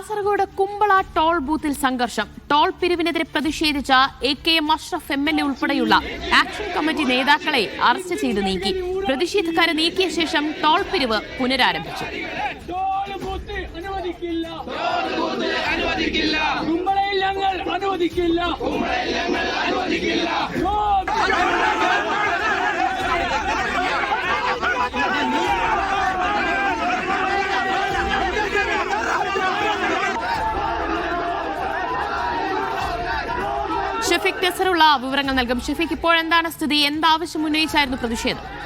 Kasaragod Kumbla toll ബൂത്തിൽ സംഘർഷം. Toll പിരിവിനെതിരെ പ്രതിഷേധിച്ച A K M Ashraf M L A ഉൾപ്പെടെയുള്ള ആക്ഷൻ കമ്മിറ്റി നേതാക്കളെ അറസ്റ്റ് ചെയ്ത് നീക്കി. പ്രതിഷേധക്കാരെ നീക്കിയ ശേഷം ടോൾ പിരിവ് പുനരാരംഭിച്ചു. അനുവദിക്കില്ല. ടെസറുള്ള വിവരങ്ങൾ നൽകും. ഷെഫീഖ് ഇപ്പോഴെന്താണ് സ്ഥിതി? എന്താവശ്യം ഉന്നയിച്ചായിരുന്നു പ്രതിഷേധം?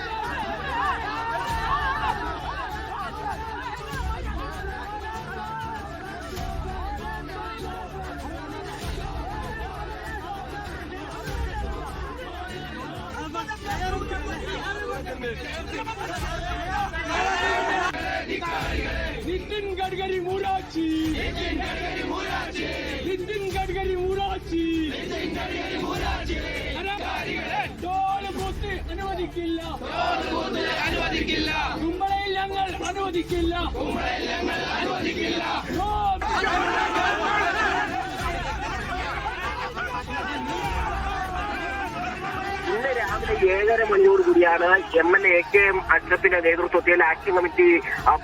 ഞങ്ങൾ അനുവദിക്കില്ല. ഏഴര മണിയോട് കൂടിയാണ് M L A K M അഷ്റഫിന്റെ നേതൃത്വത്തിൽ ആക്ഷൻ കമ്മിറ്റി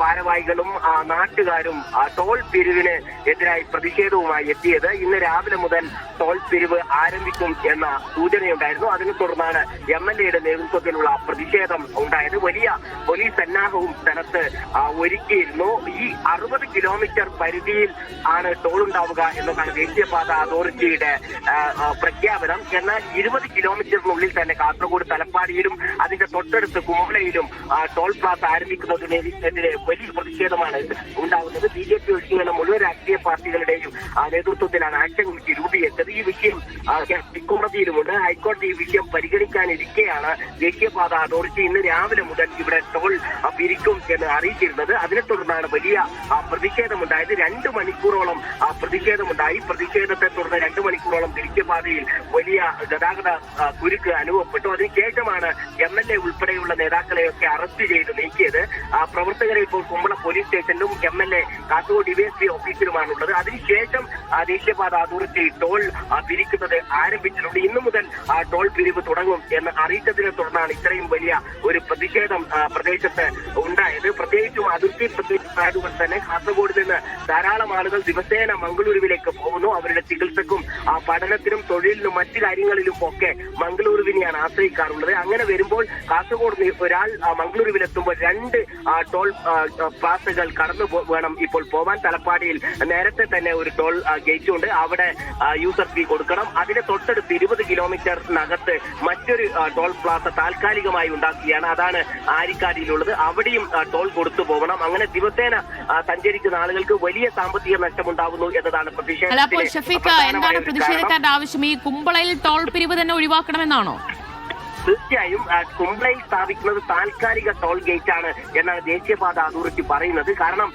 ഭാരവാഹികളും നാട്ടുകാരും ടോൾ പിരിവിന് എതിരായി പ്രതിഷേധവുമായി എത്തിയത്. ഇന്ന് രാവിലെ മുതൽ ടോൾ പിരിവ് ആരംഭിക്കും എന്ന സൂചനയുണ്ടായിരുന്നു. അതിനെ തുടർന്നാണ് എം എൽ എയുടെ നേതൃത്വത്തിലുള്ള പ്രതിഷേധം ഉണ്ടായത്. വലിയ പോലീസ് സന്നാഹവും സ്ഥലത്ത് ഒരുക്കിയിരുന്നു. ഈ അറുപത് കിലോമീറ്റർ പരിധിയിൽ ആണ് ടോൾ ഉണ്ടാവുക എന്നതാണ് ദേശീയപാത അതോറിറ്റിയുടെ പ്രഖ്യാപനം. എന്നാൽ ഇരുപത് കിലോമീറ്ററിനുള്ളിൽ തന്നെ കാസർഗോഡ് തലപ്പാടിയിലും അതിന്റെ തൊട്ടടുത്ത് കുമ്പളയിലും ആ, ടോൾ പ്ലാസ ആരംഭിക്കുന്നതിനെതിരെ വലിയ പ്രതിഷേധമാണ് ഉണ്ടാവുന്നത്. ബി ജെ പി ഒഴികെയുള്ള മുഴുവൻ രാഷ്ട്രീയ പാർട്ടികളുടെയും നേതൃത്വത്തിലാണ് ആക്ഷൻ കമ്മിറ്റി രൂപീകരിച്ചത്. ഈ വിഷയം ആ, ഹൈക്കോടതിയിലുമുണ്ട് ഹൈക്കോടതി ഈ വിഷയം പരിഗണിക്കാനിരിക്കെയാണ് ദേശീയപാത അതോറിറ്റി ഇന്ന് രാവിലെ മുതൽ ഇവിടെ ടോൾ പിരിക്കും എന്ന് അറിയിച്ചിരുന്നത്. അതിനെ തുടർന്നാണ് വലിയ പ്രതിഷേധമുണ്ടായത്. രണ്ട് മണിക്കൂറോളം പ്രതിഷേധമുണ്ടായി. പ്രതിഷേധത്തെ തുടർന്ന് രണ്ട് മണിക്കൂറോളം ദേശീയപാതയിൽ വലിയ ഗതാഗത കുരുക്ക് അനുഭവപ്പെട്ടു. അതിനുശേഷമാണ് എം എൽ എ ഉൾപ്പെടെയുള്ള നേതാക്കളെയൊക്കെ അറസ്റ്റ് ചെയ്ത് നീക്കിയത്. പ്രവർത്തകരെ ഇപ്പോൾ കുമ്പള പോലീസ് സ്റ്റേഷനിലും M L A Kasaragod DYSP ഓഫീസിലുമാണുള്ളത്. അതിനുശേഷം ദേശീയപാത അതോറിറ്റി ടോൾ പിരിക്കുന്നത് ആരംഭിച്ചിട്ടുണ്ട്. ഇന്നു മുതൽ ടോൾ പിരിവ് തുടങ്ങും എന്ന് അറിയിച്ചതിനെ തുടർന്നാണ് ഇത്രയും വലിയ ഒരു പ്രതിഷേധം പ്രദേശത്ത് ഉണ്ടായത്. പ്രത്യേകിച്ചും അതിർത്തി പ്രദേശത്തായതുകൊണ്ട് തന്നെ കാസർഗോഡ് നിന്ന് ധാരാളം ആളുകൾ ദിവസേന മംഗളൂരുവിലേക്ക് പോകുന്നു. അവരുടെ ചികിത്സക്കും പഠനത്തിനും തൊഴിലിനും മറ്റു കാര്യങ്ങളിലും ഒക്കെ മംഗളൂരുവിനെയാണ് ആശ്രയിക്കാറുള്ളത്. അങ്ങനെ വരുമ്പോൾ കാസർഗോഡ് ഒരാൾ മംഗളൂരുവിലെത്തുമ്പോൾ രണ്ട് ടോൾ പ്ലാസകൾ കടന്നു വേണം ഇപ്പോൾ പോവാൻ തലപ്പാടിയിൽ. നേരത്തെ തന്നെ ഒരു ടോൾ ഗേറ്റ് ഉണ്ട് അവിടെ യൂസർ ഫീ കൊടുക്കണം. അതിന് തൊട്ടടുത്ത് ഇരുപത് കിലോമീറ്ററിനകത്ത് മറ്റൊരു ടോൾ പ്ലാസ താൽക്കാലികമായി ഉണ്ടാക്കുകയാണ്. അതാണ് ആരിക്കാടിയിലുള്ളത്. അവിടെയും ടോൾ കൊടുത്തു പോകണം. അങ്ങനെ ദിവസേന സഞ്ചരിക്കുന്ന ആളുകൾക്ക് വലിയ സാമ്പത്തിക നഷ്ടമുണ്ടാകുന്നു എന്നതാണ് പ്രതിഷേധം എന്താണ് പ്രതിഷേധക്കാരുടെ ആവശ്യം? ഈ കുമ്പളയിൽ ടോൾ പിരിവ് തന്നെ ഒഴിവാക്കണമെന്നാണോ? തീർച്ചയായും കുംബ്ലയിൽ സ്ഥാപിക്കുന്നത് താൽക്കാലിക ടോൾ ഗേറ്റ് ആണ് എന്നാണ് ദേശീയപാത അതോറിറ്റി പറയുന്നത്. കാരണം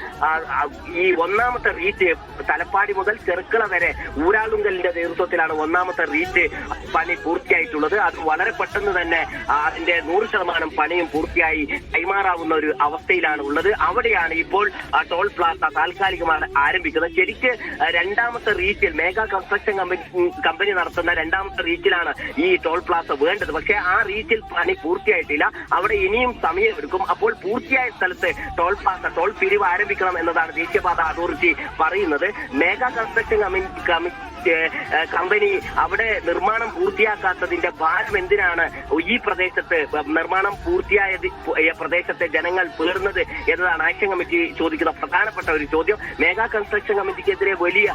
ഈ ഒന്നാമത്തെ റീച്ച് തലപ്പാടി മുതൽ ചെറുക്കള വരെ ഊരാളുങ്കലിന്റെ നേതൃത്വത്തിലാണ് ഒന്നാമത്തെ റീച്ച് പണി പൂർത്തിയായിട്ടുള്ളത്. അത് വളരെ പെട്ടെന്ന് തന്നെ അതിന്റെ നൂറ് ശതമാനം പണിയും പൂർത്തിയായി കൈമാറാവുന്ന ഒരു അവസ്ഥയിലാണ് ഉള്ളത്. അവിടെയാണ് ഇപ്പോൾ ടോൾ പ്ലാസ താൽക്കാലികമാണ് ആരംഭിക്കുന്നത്. ശരിക്ക് രണ്ടാമത്തെ റീച്ചിൽ മേഘ കൺസ്ട്രക്ഷൻ കമ്പനി കമ്പനി നടത്തുന്ന രണ്ടാമത്തെ റീച്ചിലാണ് ഈ ടോൾ പ്ലാസ വേണ്ടത്. പക്ഷേ ആ റീച്ചിൽ പണി പൂർത്തിയായിട്ടില്ല. അവിടെ ഇനിയും സമയമെടുക്കും. അപ്പോൾ പൂർത്തിയായ സ്ഥലത്ത് ടോൾ പാസ ടോൾ പിരിവ് ആരംഭിക്കണം എന്നതാണ് ദേശീയപാത അതോറിറ്റി പറയുന്നത്. മേഘ കൺസ്ട്രക്ഷൻ കമ്പനി കമ്പനി അവിടെ നിർമ്മാണം പൂർത്തിയാക്കാത്തതിന്റെ ഭാരം എന്തിനാണ് ഈ പ്രദേശത്ത് നിർമ്മാണം പൂർത്തിയായ പ്രദേശത്തെ ജനങ്ങൾ പേർന്നത് എന്നതാണ് ആക്ഷൻ കമ്മിറ്റി ചോദിക്കുന്ന പ്രധാനപ്പെട്ട ഒരു ചോദ്യം. മേഘാ കൺസ്ട്രക്ഷൻ കമ്മിറ്റിക്കെതിരെ വലിയ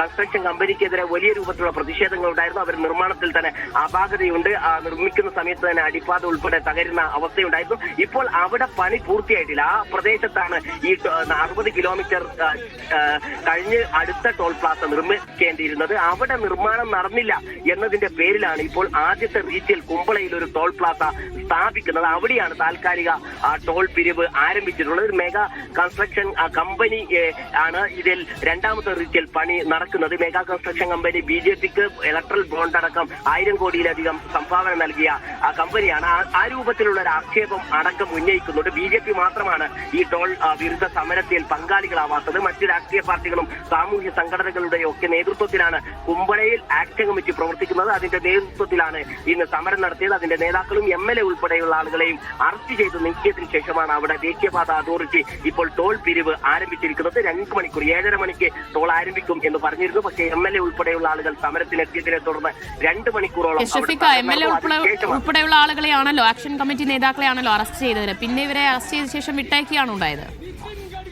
കൺസ്ട്രക്ഷൻ കമ്പനിക്കെതിരെ വലിയ രൂപത്തിലുള്ള പ്രതിഷേധങ്ങൾ ഉണ്ടായിരുന്നു. അവർ നിർമ്മാണത്തിൽ തന്നെ അപാകതയുണ്ട്. നിർമ്മിക്കുന്ന സമയത്ത് തന്നെ അടിപ്പാത ഉൾപ്പെടെ തകരുന്ന അവസ്ഥയുണ്ടായിരുന്നു. ഇപ്പോൾ അവിടെ പണി പൂർത്തിയായിട്ടില്ല. ആ പ്രദേശത്താണ് ഈ അറുപത് കിലോമീറ്റർ കഴിഞ്ഞ് അടുത്ത ടോൾ പ്ലാസ നിർമ്മിക്കുക ചെയ്യേണ്ടിയിരുന്നത്. അവിടെ നിർമ്മാണം നടന്നില്ല എന്നതിന്റെ പേരിലാണ് ഇപ്പോൾ ആദ്യത്തെ റീച്ചിൽ കുമ്പളയിൽ ഒരു ടോൾ പ്ലാസ സ്ഥാപിക്കുന്നത്. അവിടെയാണ് താൽക്കാലിക ടോൾ പിരിവ് ആരംഭിച്ചിട്ടുള്ളത്. മെഗാ കൺസ്ട്രക്ഷൻ കമ്പനി ആണ് ഇതിൽ രണ്ടാമത്തെ റീച്ചിൽ പണി നടക്കുന്നത്. Mega construction company B J പിക്ക് ഇലക്ട്രൽ ബോണ്ട് അടക്കം ആയിരം കോടിയിലധികം സംഭാവന നൽകിയ കമ്പനിയാണ്. ആ- രൂപത്തിലുള്ള ഒരു ആക്ഷേപം അടക്കം ഉന്നയിക്കുന്നുണ്ട്. ബി ജെ പി മാത്രമാണ് ഈ ടോൾ വിരുദ്ധ സമരത്തിൽ പങ്കാളികളാവാത്തത്. മറ്റു രാഷ്ട്രീയ പാർട്ടികളും സാമൂഹ്യ സംഘടനകളുടെയും ഒക്കെ നേതൃത്വത്തിലാണ് കുമ്പളയിൽ ആക്ഷൻ കമ്മിറ്റി പ്രവർത്തിക്കുന്നത്. അതിന്റെ നേതൃത്വത്തിലാണ് ഇന്ന് സമരം നടത്തിയത്. അതിന്റെ നേതാക്കളും എം എൽ എ ഉൾപ്പെടെയുള്ള ആളുകളെയും അറസ്റ്റ് ചെയ്ത് നീക്കിയതിനു ശേഷമാണ് അവിടെ ദേശീയപാത അതോറിറ്റി ഇപ്പോൾ ടോൾ പിരിവ് ആരംഭിച്ചിരിക്കുന്നത്. രണ്ട് മണിക്കൂർ ഏഴര മണിക്ക് ടോൾ ആരംഭിക്കും എന്ന് പറഞ്ഞിരുന്നു. പക്ഷേ എം എൽ എ ഉൾപ്പെടെയുള്ള ആളുകൾ സമരത്തിനെത്തിയതിനെ തുടർന്ന് രണ്ട് മണിക്കൂറോളം എം എൽ എ ഉൾപ്പെടെയുള്ള ആളുകളെയാണല്ലോ ആക്ഷൻ കമ്മിറ്റി നേതാക്കളെയാണല്ലോ അറസ്റ്റ് ചെയ്തത് പിന്നെ ഇവരെ അറസ്റ്റ് ചെയ്ത ശേഷം വിട്ടയക്കുകയാണ് ഉണ്ടായത്?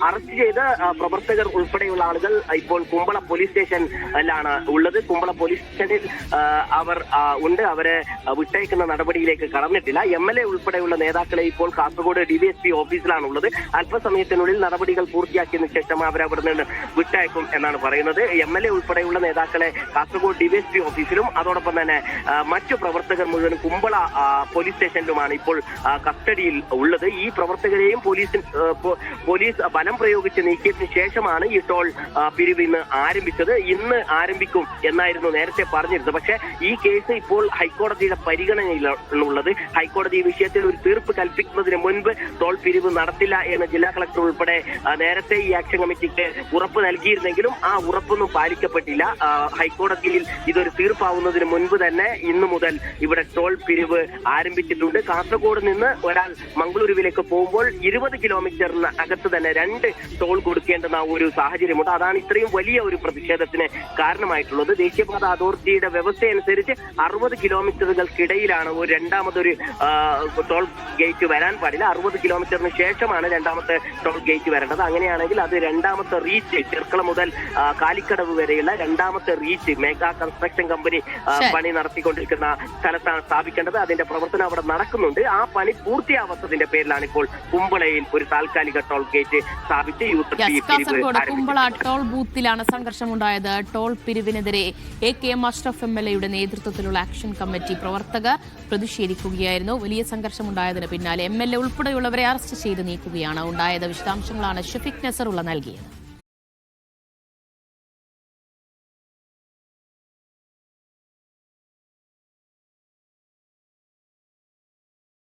അറസ്റ്റ് ചെയ്ത് പ്രവർത്തകർ ഉൾപ്പെടെയുള്ള ആളുകൾ ഇപ്പോൾ കുമ്പള പോലീസ് സ്റ്റേഷനിലാണ് ഉള്ളത്. കുമ്പള പോലീസ് സ്റ്റേഷനിൽ അവർ ഉണ്ട്. അവരെ വിട്ടയക്കുന്ന നടപടിയിലേക്ക് കടന്നിട്ടില്ല. എം എൽ എ ഉൾപ്പെടെയുള്ള നേതാക്കളെ ഇപ്പോൾ കാസർഗോഡ് ഡിവിഎസ്പി ഓഫീസിലാണ് ഉള്ളത് അല്പസമയത്തിനുള്ളിൽ നടപടികൾ പൂർത്തിയാക്കിയതിനു ശേഷം അവർ അവിടെ നിന്ന് വിട്ടയക്കും എന്നാണ് പറയുന്നത്. എം എൽ എ ഉൾപ്പെടെയുള്ള നേതാക്കളെ കാസർഗോഡ് ഡിവിഎസ്പി ഓഫീസിലും അതോടൊപ്പം തന്നെ മറ്റു പ്രവർത്തകർ മുഴുവൻ കുമ്പള പോലീസ് സ്റ്റേഷനിലുമാണ് ഇപ്പോൾ കസ്റ്റഡിയിൽ ഉള്ളത്. ഈ പ്രവർത്തകരെയും പോലീസ് പോലീസ് ബലം പ്രയോഗിച്ച് നീക്കിയതിന് ശേഷമാണ് ഈ ടോൾ പിരിവ് ഇന്ന് ആരംഭിച്ചത്. ഇന്ന് ആരംഭിക്കും എന്നായിരുന്നു നേരത്തെ പറഞ്ഞിരുന്നത്. പക്ഷെ ഈ കേസ് ഇപ്പോൾ ഹൈക്കോടതിയുടെ പരിഗണനയിലുള്ളത്. ഹൈക്കോടതി ഈ വിഷയത്തിൽ ഒരു തീർപ്പ് കൽപ്പിക്കുന്നതിന് മുൻപ് ടോൾ പിരിവ് നടത്തില്ല എന്ന് ജില്ലാ കളക്ടർ ഉൾപ്പെടെ നേരത്തെ ഈ ആക്ഷൻ കമ്മിറ്റിക്ക് ഉറപ്പ് നൽകിയിരുന്നെങ്കിലും ആ ഉറപ്പൊന്നും പാലിക്കപ്പെട്ടില്ല. ഹൈക്കോടതിയിൽ ഇതൊരു തീർപ്പാവുന്നതിന് മുൻപ് തന്നെ ഇന്നു മുതൽ ഇവിടെ ടോൾ പിരിവ് ആരംഭിച്ചിട്ടുണ്ട്. കാസർഗോഡ് നിന്ന് ഒരാൾ മംഗളൂരുവിലേക്ക് പോകുമ്പോൾ ഇരുപത് കിലോമീറ്ററിന് അകത്ത് തന്നെ രണ്ട് ടോൾ കൊടുക്കേണ്ടുന്ന ഒരു സാഹചര്യമുണ്ട്. അതാണ് ഇത്രയും വലിയ ഒരു പ്രതിഷേധത്തിന് കാരണമായിട്ടുള്ളത്. ദേശീയപാത അതോറിറ്റിയുടെ വ്യവസ്ഥ അനുസരിച്ച് അറുപത് കിലോമീറ്ററുകൾക്കിടയിലാണ് ഒരു രണ്ടാമതൊരു ടോൾ ഗേറ്റ് വരാൻ പാടില്ല. അറുപത് കിലോമീറ്ററിന് ശേഷമാണ് രണ്ടാമത്തെ ടോൾ ഗേറ്റ് വരേണ്ടത്. അങ്ങനെയാണെങ്കിൽ അത് രണ്ടാമത്തെ റീച്ച് ചെർക്കള മുതൽ കാലിക്കടവ് വരെയുള്ള രണ്ടാമത്തെ റീച്ച് മെഗാ കൺസ്ട്രക്ഷൻ കമ്പനി പണി നടത്തിക്കൊണ്ടിരിക്കുന്ന സ്ഥലത്താണ് സ്ഥാപിക്കേണ്ടത്. അതിന്റെ പ്രവർത്തനം അവിടെ നടക്കുന്നുണ്ട്. ആ പണി പൂർത്തിയാവാത്തതിന്റെ പേരിലാണ് ഇപ്പോൾ കുമ്പളയിൽ ഒരു താൽക്കാലിക ടോൾ ഗേറ്റ് സ്ഥാപിച്ച് യൂത്ത് കാസർഗോഡ് കുമ്പള ടോൾ ബൂത്തിലാണ് സംഘർഷമുണ്ടായത്. Toll പിരിവിനെതിരെ A K M Ashraf M L എയുടെ നേതൃത്വത്തിലുള്ള ആക്ഷൻ കമ്മിറ്റി പ്രവർത്തകർ പ്രതിഷേധിക്കുകയായിരുന്നു. വലിയ സംഘർഷമുണ്ടായതിന് പിന്നാലെ എം എൽ എ ഉൾപ്പെടെയുള്ളവരെ അറസ്റ്റ് ചെയ്ത് നീക്കുകയാണ്. ഉണ്ടായത് വിശദാംശങ്ങളാണ് ഷെഫിക് നസറുള്ള നൽകിയത്.